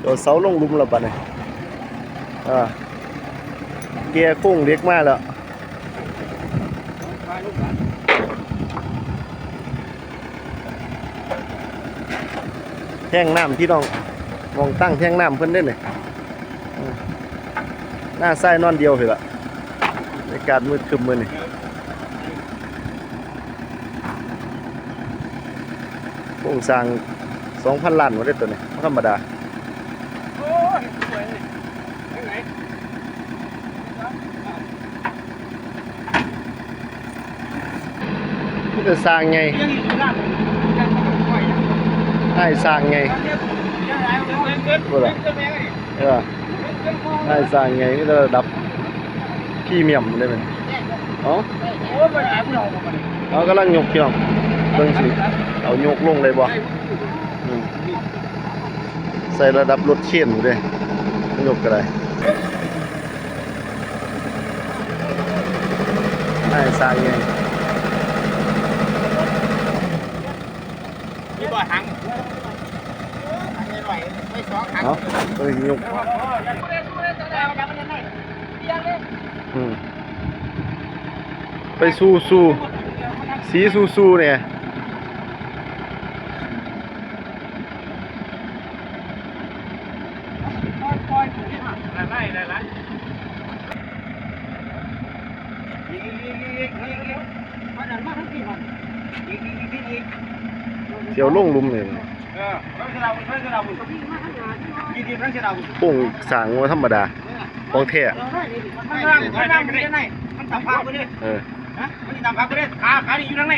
โดดเสาลงลุมแล้วปะเนี่ยอ่าเกียร์โค้งเล็กมากแล้วแท่งน้ำที่น้องมองตั้งแท่งน้ำเพิ่นได้เลยอืมหน้าไส้นอนเดียวเหรอในการมืดคึมมือนี่โครงสร้างสองพันล้านวะได้ตัวนี้ธรรมดา โอ้ยสวยเลยไหนมันจะสร้างไงยังอยู่ด้านยังต้องปล่อยยัง ให้สร้างไงยังยังไงเกินเกินเกินเกินแม่ไงเออให้สร้างไงนี่ระดับพรี่เมียมได้ไหมเอ๋อโอ้ยไปไหนพวกเราไปเอากำลังยกพี่น้องเบิ่งสิเอายกลงเลยบ่อืมใส่ระดับรถเข็นอยู่เด้ยกก็ได้ให้สร้างไงมีบ่หังหังหน่อยไม่สองหังเนาะตัวนี้ยกอืมไปสู้สู้สีสู้สู้เนี่ย ไล่ไล่ไล่ยิงยิงยิงยิงยิงยิงมาดันมาทั้งที่มันยิงยิงยิงยิงเที่ยวลงหลุมนี่เออทั้งเสาทั้งเสาบุญยิงยิงทั้งเสาบุญโป่งสางว่าธรรมดาของแท้มันนั่งมันนั่งอยู่ในมันตำพักไปดิเออฮะมันตำพักไปดิขาขานี่อยู่ข้างใน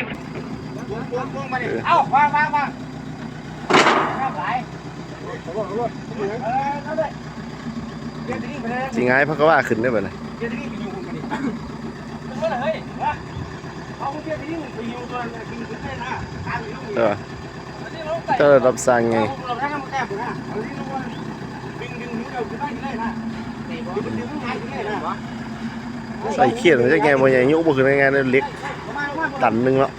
พวงพวงพวงมาดิเอ้าว่าว่าว่าไหลยเดี๋ยวนี้ไปเลยสิง่ายเพราะว่าขึ้นได้บ่ล่ะเดี๋ยวไปอยู่คนมาดิเฮ้ยเอาเดี๋ยวนี้ไปอยู่ตัวนั้นกินขึ้นได้นะตามอยู่เออ จระดับสร้างไงเราได้มาแก้ปุ่นนะเอาลิ้งมาดึงดึงดึงเอาขึ้นได้ยังไงนะดึงดึงขึ้นได้ยังไงใส่เขียนจะไงบ่ใหญ่ยกบ่ขึ้นง่ายๆเลยเล็กตันหนึงแล้ว